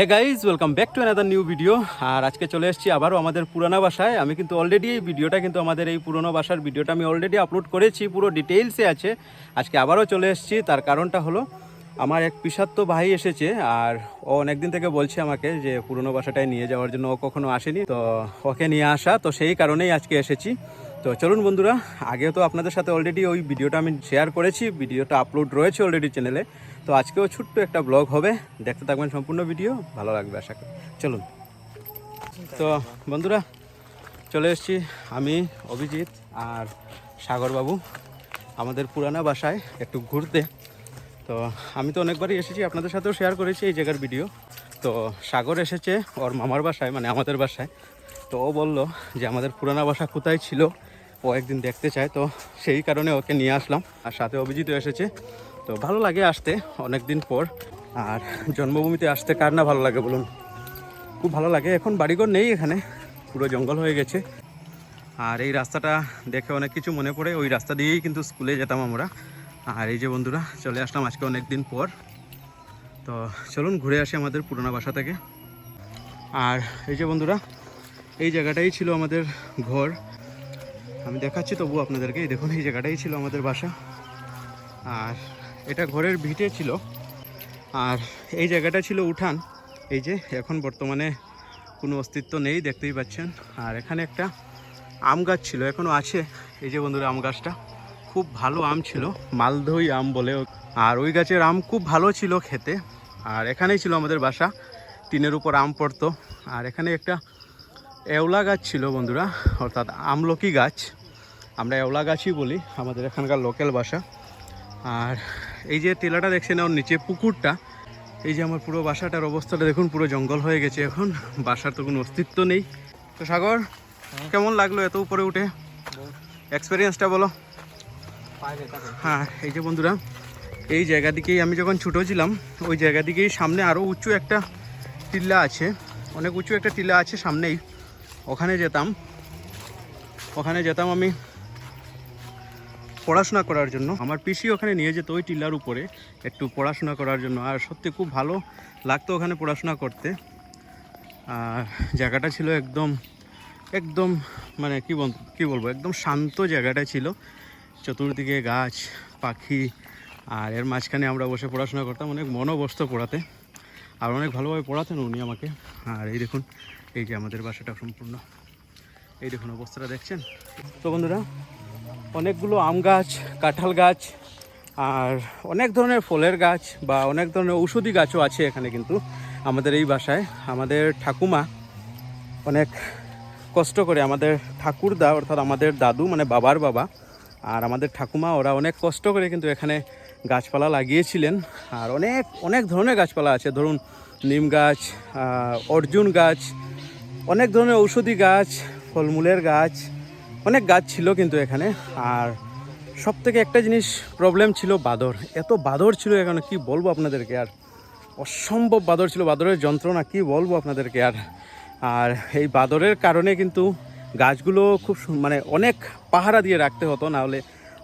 Hey guys welcome back to another new video আর আজকে চলে এসেছি আবারও আমাদের পুরানো বাসায়। আমি কিন্তু অলরেডি এই ভিডিওটা কিন্তু আমাদের এই পুরনো বাসার ভিডিওটা আমি অলরেডি আপলোড করেছি, পুরো ডিটেলসে আছে। আজকে আবারও চলে এসেছি, তার কারণটা হলো আমার এক পিসাত্ত ভাই এসেছে, আর ও অনেকদিন থেকে বলছে আমাকে যে পুরনো বাসাটায় নিয়ে যাওয়ার জন্য ও কখনো আসেনি, তো ওকে নিয়ে আসা, তো সেই কারণেই আজকে এসেছি। তো চলুন বন্ধুরা, আগেও তো আপনাদের সাথে অলরেডি ওই ভিডিওটা আমি শেয়ার করেছি ভিডিওটা আপলোড রয়েছে অলরেডি চ্যানেলে তো আজকেও ছোট্ট একটা ব্লগ হবে। দেখতে থাকবেন সম্পূর্ণ ভিডিও, ভালো লাগবে আশা করি। চলুন। তো বন্ধুরা, চলে এসেছি আমি, অভিজিৎ আর সাগরবাবু, আমাদের পুরানা বাসায় একটু ঘুরতে। তো আমি তো অনেকবারই এসেছি, আপনাদের সাথেও শেয়ার করেছি এই জায়গার ভিডিও তো সাগর এসেছে ওর মামার বাসায় মানে আমাদের বাসায়। তো ও বলল যে আমাদের পুরানা বাসা কোথায় ছিল, ও একদিন দেখতে চায়। তো সেই কারণে ওকে নিয়ে আসলাম। আর সাথে অভিজিৎও এসেছে। তো ভালো লাগে আসতে অনেক দিন পর। আর জন্মভূমিতে আসতে কার না ভালো লাগে বলুন? খুব ভালো লাগে। এখন বাড়িঘর নেই এখানে। পুরো জঙ্গল হয়ে গেছে। আর এই রাস্তাটা দেখে অনেক কিছু মনে পড়ে। ওই রাস্তা দিয়েই কিন্তু স্কুলে যেতাম আমরা। আর এই যে বন্ধুরা, চলে আসলাম আজকে অনেক দিন পর। তো চলুন ঘুরে আসি আমাদের পুরোনো বাসা থেকে। আর এই যে বন্ধুরা, এই জায়গাটাই ছিল আমাদের ঘর। আমি দেখাচ্ছি তবু আপনাদেরকে। এই দেখুন, এই জায়গাটাই ছিল আমাদের বাসা। আর এটা ঘরের ভিটে ছিল। আর এই জায়গাটা ছিল উঠান। এই যে এখন বর্তমানে কোনো অস্তিত্ব নেই, দেখতেই পাচ্ছেন। আর এখানে একটা আম গাছ ছিল এখনও আছে। এই যে বন্ধুরা, আম গাছটা খুব ভালো আম ছিল মালদই আম বলে আর ওই গাছের আম খুব ভালো ছিল খেতে। আর এখানেই ছিল আমাদের বাসা, টিনের উপর আম পড়তো। আর এখানে একটা এওলা গাছ ছিল বন্ধুরা, অর্থাৎ আমলকি গাছ। আমরা এওলা গাছই বলি, আমাদের এখানকার লোকাল বাসা। আর এই যে টিলাটা দেখছেন ওর নিচে পুকুরটা। এই যে আমার পুরো বাসাটার অবস্থাটা দেখুন পুরো জঙ্গল হয়ে গেছে এখন। বাসার তো কোনো অস্তিত্ব নেই। তো সাগর কেমন লাগল এত উপরে উঠে? এক্সপিরিয়েন্সটা বলো। হ্যাঁ এই যে বন্ধুরা এই জায়গা দিকেই আমি যখন ছোটো ছিলাম ওই জায়গা দিকেই সামনে আরও উঁচু একটা টিল্লা আছে। অনেক উঁচু একটা টিলা আছে সামনেই। ওখানে যেতাম। ওখানে যেতাম আমি পড়াশোনা করার জন্য। আমার পিসি ওখানে নিয়ে যেত ওই টিলার উপরে একটু পড়াশোনা করার জন্য। আর সত্যি খুব ভালো লাগতো ওখানে পড়াশোনা করতে। আর জায়গাটা ছিল একদম একদম মানে কি বল, কী বলব, একদম শান্ত জায়গাটা ছিল। চতুর্দিকে গাছ, পাখি, আর এর মাঝখানে আমরা বসে পড়াশোনা করতাম অনেক মনও বসতো পড়াতে। আর অনেক ভালোভাবে পড়াতেন উনি আমাকে। আর এই দেখুন, এই যে আমাদের বাসাটা সম্পূর্ণ। এই দেখুন অবস্থাটা দেখছেন? তো বন্ধুরা অনেকগুলো আম গাছ, কাঁঠাল গাছ আর অনেক ধরনের ফলের গাছ বা অনেক ধরনের ঔষধি গাছও আছে এখানে কিন্তু আমাদের এই বাসায়। আমাদের ঠাকুমা অনেক কষ্ট করে আমাদের ঠাকুরদা অর্থাৎ আমাদের দাদু মানে বাবার বাবা আর আমাদের ঠাকুমা, ওরা অনেক কষ্ট করে কিন্তু এখানে গাছপালা লাগিয়েছিলেন। আর অনেক অনেক ধরনের গাছপালা আছে। ধরুন নিম গাছ অর্জুন গাছ, অনেক ধরনের ঔষধি গাছ, ফলমূলের গাছ অনেক গাছ ছিল কিন্তু এখানে। আর সব থেকে একটা জিনিস প্রবলেম ছিল বাদর। এত বাদর ছিল এখানে, কি বলব আপনাদেরকে? আর অসম্ভব বাদর ছিল, বাদরের যন্ত্রণা, কি বলব আপনাদেরকে? আর আর এই বাদরের কারণে কিন্তু গাছগুলো খুব মানে অনেক পাহারা দিয়ে রাখতে হতো, না হলে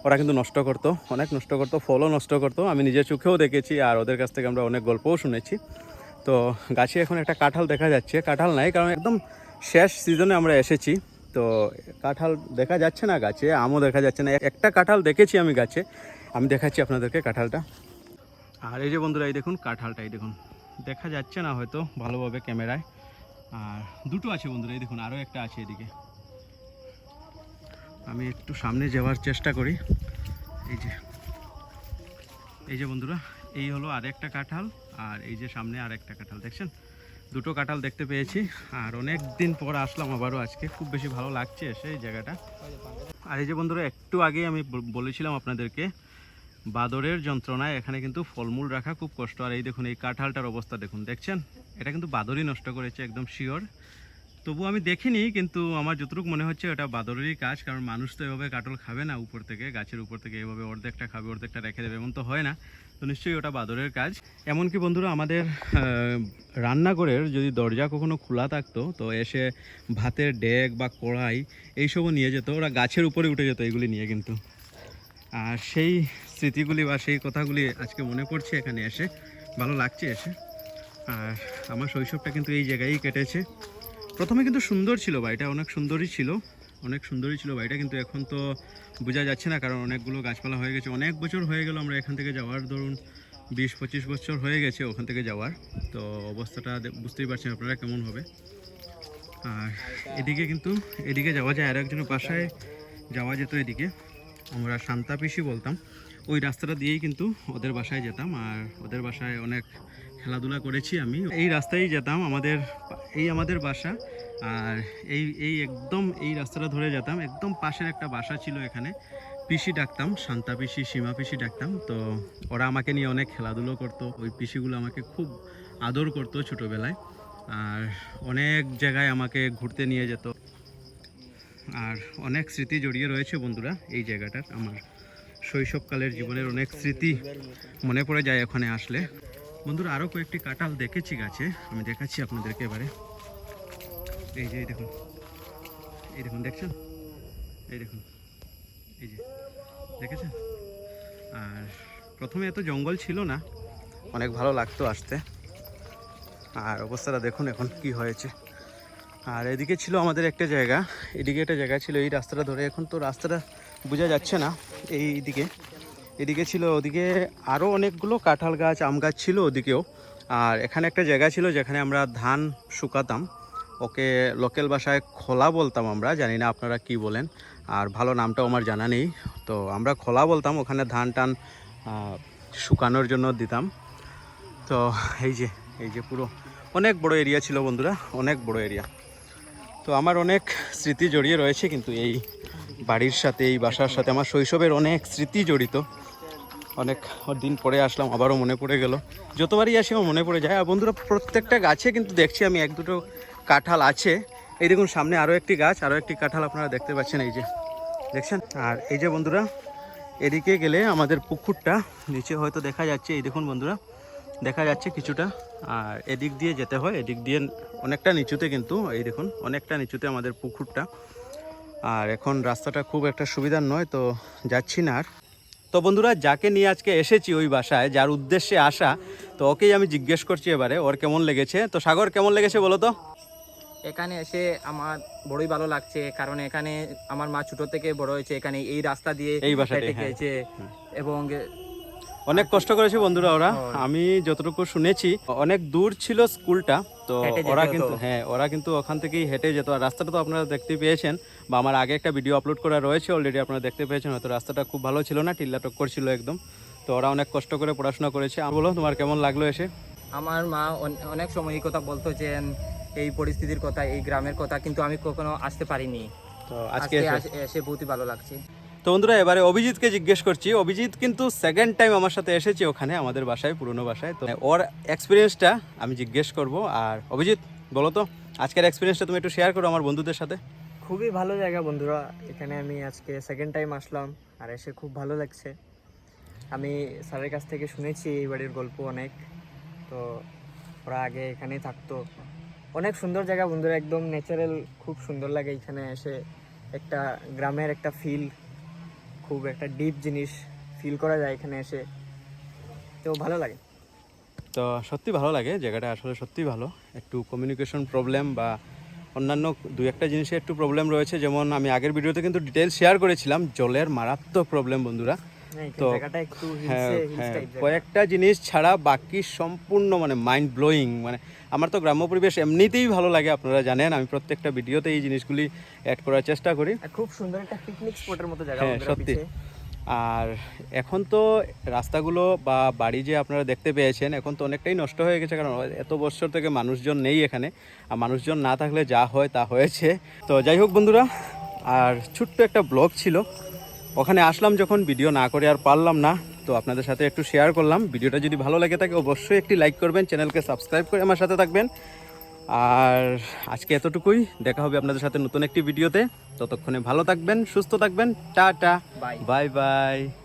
ওরা কিন্তু নষ্ট করতো, অনেক নষ্ট করতো, ফলও নষ্ট করতো। আমি নিজের চোখেও দেখেছি আর ওদের কাছ থেকে আমরা অনেক গল্পও শুনেছি। তো গাছে এখন একটা কাঁঠাল দেখা যাচ্ছে, কাঁঠাল নাই কারণ একদম শেষ সিজনে আমরা এসেছি। তো কাঁঠাল দেখা যাচ্ছে না গাছে, আমও দেখা যাচ্ছে না। একটা কাঁঠাল দেখেছি আমি গাছে, আমি দেখাচ্ছি আপনাদেরকে কাঁঠালটা। আর এই যে বন্ধুরা, এই দেখুন কাঁঠালটা এই দেখুন। দেখা যাচ্ছে না হয়তো ভালোভাবে ক্যামেরায়। আর দুটো আছে বন্ধুরা, এই দেখুন, আরও একটা আছে এদিকে। আমি একটু সামনে যাওয়ার চেষ্টা করি। এই যে এই যে বন্ধুরা, এই হলো আরেকটা কাঁঠাল, আর এই যে সামনে আরেকটা কাঁঠাল, দেখছেন? দুটো কাঁঠাল দেখতে পেয়েছি, আর অনেক দিন পর আসলাম আবারও আজকে। খুব বেশি ভালো লাগছে এসে এই জায়গাটা। আর এই যে বন্ধুরা, একটু আগেই আমি বল- বলেছিলাম আপনাদেরকে, বাদরের যন্ত্রণায় এখানে কিন্তু ফলমূল রাখা খুব কষ্ট। আর এই দেখুন, এই কাঁঠালটার অবস্থা দেখুন, দেখছেন? এটা কিন্তু বাদরই নষ্ট করেছে, একদম শিওর তবু আমি দেখিনি, কিন্তু আমার যতটুকু মনে হচ্ছে এটা বাদরেরই কাজ, কারণ মানুষ তো এভাবে কাটল খাবে না উপর থেকে, গাছের উপর থেকে, এভাবে অর্ধেকটা খাবে, অর্ধেকটা রেখে দেবে, এমন তো হয় না। তো নিশ্চয়ই ওটা বাদরের কাজ। এমনকি বন্ধুরা, আমাদের রান্নাঘরের যদি দরজা কখনো খোলা থাকতো, তো এসে ভাতের ডেক বা কড়াই এইসবও নিয়ে যেত। ওরা গাছের উপরে উঠে যেত এগুলি নিয়ে কিন্তু। আর সেই স্মৃতিগুলি বা সেই কথাগুলি আজকে মনে পড়ছে এখানে এসে। ভালো লাগছে এসে। আর আমার শৈশবটা কিন্তু এই জায়গায়ই কেটেছে। প্রথমে কিন্তু সুন্দর ছিল বাড়িটা অনেক সুন্দরই ছিল। অনেক সুন্দরই ছিল বাড়িটা, কিন্তু এখন তো বোঝা যাচ্ছে না, কারণ অনেকগুলো গাছপালা হয়ে গেছে। অনেক বছর হয়ে গেল আমরা এখান থেকে যাওয়ার, ধরুন বিশ পঁচিশ বছর হয়ে গেছে ওখান থেকে যাওয়ার। তো অবস্থাটা বুঝতেই পারছেন আপনারা কেমন হবে। আর এদিকে কিন্তু, এদিকে যাওয়া যায় আর একজনের বাসায়, যাওয়া যেত এদিকে। আমরা শান্তা পিসি বলতাম। ওই রাস্তাটা দিয়েই কিন্তু ওদের বাসায় যেতাম, আর ওদের বাসায় অনেক খেলাধুলা করেছি আমি। এই রাস্তায় যেতাম আমাদের এই আমাদের বাসা। আর এই এই একদম এই রাস্তাটা ধরে যেতাম। একদম পাশের একটা বাসা ছিল এখানে। পিসি ডাকতাম, শান্তা পিসি, সীমা পিসি ডাকতাম। তো ওরা আমাকে নিয়ে অনেক খেলাধুলো করতো। ওই পিসিগুলো আমাকে খুব আদর করতো ছোটোবেলায়। আর অনেক জায়গায় আমাকে ঘুরতে নিয়ে যেত। আর অনেক স্মৃতি জড়িয়ে রয়েছে বন্ধুরা এই জায়গাটার। আমার শৈশবকালের জীবনের অনেক স্মৃতি মনে পড়ে যায় ওখানে আসলে। বন্ধুরা আরও কয়েকটি কাঁঠাল দেখেছি গাছে। আমি দেখাচ্ছি আপনাদেরকে এবারে। এই যে, এই দেখুন। এই দেখুন, দেখছেন? এই দেখুন। এই যে, দেখেছেন? আর প্রথমে এত জঙ্গল ছিল না, অনেক ভালো লাগতো আসতে। আর অবস্থাটা দেখুন এখন কি হয়েছে। আর এদিকে ছিল আমাদের একটা জায়গা, এদিকে একটা জায়গা ছিল, এই রাস্তাটা ধরে। এখন তো রাস্তাটা বোঝা যাচ্ছে না, এই দিকে। এদিকে ছিল ওদিকে আরও অনেকগুলো কাঁঠাল গাছ, আম গাছ ছিল ওদিকেও। আর এখানে একটা জায়গা ছিল যেখানে আমরা ধান শুকাতাম। ওকে লোকাল ভাষায় খোলা বলতাম আমরা, জানি না আপনারা কি বলেন। আর ভালো নামটাও আমার জানা নেই। তো আমরা খোলা বলতাম, ওখানে ধান টান শুকানোর জন্য দিতাম। তো এই যে এই যে পুরো অনেক বড় এরিয়া ছিল বন্ধুরা, অনেক বড় এরিয়া। তো আমার অনেক স্মৃতি জড়িয়ে রয়েছে কিন্তু এই বাড়ির সাথে, এই বাসার সাথে, আমার শৈশবের অনেক স্মৃতি জড়িত। অনেক দিন পরে আসলাম, আবারও মনে পড়ে গেল। যতবারই আসি, আমার মনে পড়ে যায়। আর বন্ধুরা, প্রত্যেকটা গাছে কিন্তু দেখছি আমি এক দুটো কাঁঠাল আছে। এই দেখুন, সামনে আরও একটি গাছ, আরও একটি কাঁঠাল আপনারা দেখতে পাচ্ছেন এই যে। দেখছেন? আর এই যে বন্ধুরা, এদিকে গেলে আমাদের পুকুরটা, নিচে হয়তো দেখা যাচ্ছে, এই দেখুন বন্ধুরা, দেখা যাচ্ছে কিছুটা। আর এদিক দিয়ে যেতে হয়, এদিক দিয়ে অনেকটা নিচুতে কিন্তু, এই দেখুন, অনেকটা নিচুতে আমাদের পুকুরটা। আর এখন রাস্তাটা খুব একটা সুবিধার নয়, তো যাচ্ছি না আর। তো বন্ধুরা যাকে নিয়ে আজকে এসেছি ওই বাসায় যার উদ্দেশ্যে আসা তো ওকেই আমি জিজ্ঞেস করছি এবারে ওর কেমন লেগেছে? তো সাগর কেমন লেগেছে বলো তো? এখানে এসে আমার বড়ই ভালো লাগছে কারণ এখানে আমার মা ছোট থেকে বড় হয়েছে এখানে এই রাস্তা দিয়ে এই হেঁটে হ্যাঁ। এবং অনেক কষ্ট করেছে বন্ধুরা ওরা। আমি যতটুকু শুনেছি অনেক দূর ছিল স্কুলটা তো ওরা কিন্তু হ্যাঁ ওরা কিন্তু ওখান থেকেই হেঁটে যেত। আর রাস্তাটা তো আপনারা দেখতে পেয়েছেন। বা আমার আগে একটা ভিডিও আপলোড করা রয়েছে অলরেডি আপনারা দেখতে পেয়েছেন হয়তো রাস্তাটা খুব ভালো ছিল না টিল্লা টক্কর ছিল একদম। তো ওরা অনেক কষ্ট করে পড়াশোনা করেছে। আর বলো তোমার কেমন লাগল এসে? আমার মা অনেক সময় এই কথা বলতো যে এই পরিস্থিতির কথা এই গ্রামের কথা কিন্তু আমি কখনো আসতে পারিনি। তো আজকে এসে বহুতই ভালো লাগছে। তো বন্ধুরা এবারে অভিজিৎকে জিজ্ঞেস করছি। অভিজিৎ কিন্তু সেকেন্ড টাইম আমার সাথে এসেছে ওখানে আমাদের বাসায় পুরনো বাসায়। তো ওর এক্সপিরিয়েন্সটা আমি জিজ্ঞেস করব। আর অভিজিৎ বলো তো আজকের এক্সপিরিয়েন্সটা তুমি একটু শেয়ার করো আমার বন্ধুদের সাথে। খুবই ভালো জায়গা বন্ধুরা। এখানে আমি আজকে সেকেন্ড টাইম আসলাম, আর এসে খুব ভালো লাগছে। আমি স্যারের কাছ থেকে শুনেছি এই বাড়ির গল্প অনেক। তো ওরা আগে এখানেই থাকতো। অনেক সুন্দর জায়গা বন্ধুরা, একদম ন্যাচারাল খুব সুন্দর লাগে এখানে এসে। একটা গ্রামের একটা ফিল খুব একটা ডিপ জিনিস ফিল করা যায় এখানে এসে। তো ভালো লাগে। তো সত্যি ভালো লাগে, জায়গাটা আসলে সত্যি ভালো। একটু কমিউনিকেশন প্রবলেম বা অন্যান্য দু একটা জিনিসে একটু প্রবলেম রয়েছে। যেমন আমি আগের ভিডিওতে কিন্তু ডিটেলস শেয়ার করেছিলাম জলের মারাত্মক প্রবলেম বন্ধুরা। হ্যাঁ, তো- হ্যাঁ হ্যাঁ কয়েকটা জিনিস ছাড়া বাকি সম্পূর্ণ মানে মাইন্ড ব্লোয়িং মানে আমার তো গ্রাম্য পরিবেশ এমনিতেই ভালো লাগে আপনারা জানেন। আমি প্রত্যেকটা ভিডিওতে এই জিনিসগুলি অ্যাড করার চেষ্টা করি। খুব সুন্দর একটা পিকনিক স্পটের মতো জায়গা হ্যাঁ, সত্যি। আর এখন তো রাস্তাগুলো বা বাড়ি যে আপনারা দেখতে পেয়েছেন, এখন তো অনেকটাই নষ্ট হয়ে গেছে কারণ এত বছর থেকে মানুষজন নেই এখানে। আর মানুষজন না থাকলে যা হয় তা হয়েছে। তো যাই হোক বন্ধুরা, আর ছোট্ট একটা ব্লগ ছিল। ওখানে আসলাম যখন, ভিডিও না করে আর পারলাম না। তো আপনাদের সাথে একটু শেয়ার করলাম। ভিডিওটা যদি ভালো লাগে থাকে, অবশ্যই একটি লাইক করবেন চ্যানেলকে সাবস্ক্রাইব করে আমার সাথে থাকবেন। আর আজকে এতটুকুই। দেখা হবে আপনাদের সাথে নতুন একটি ভিডিওতে। ততক্ষণে ভালো থাকবেন সুস্থ থাকবেন। টাটা। Bye bye bye.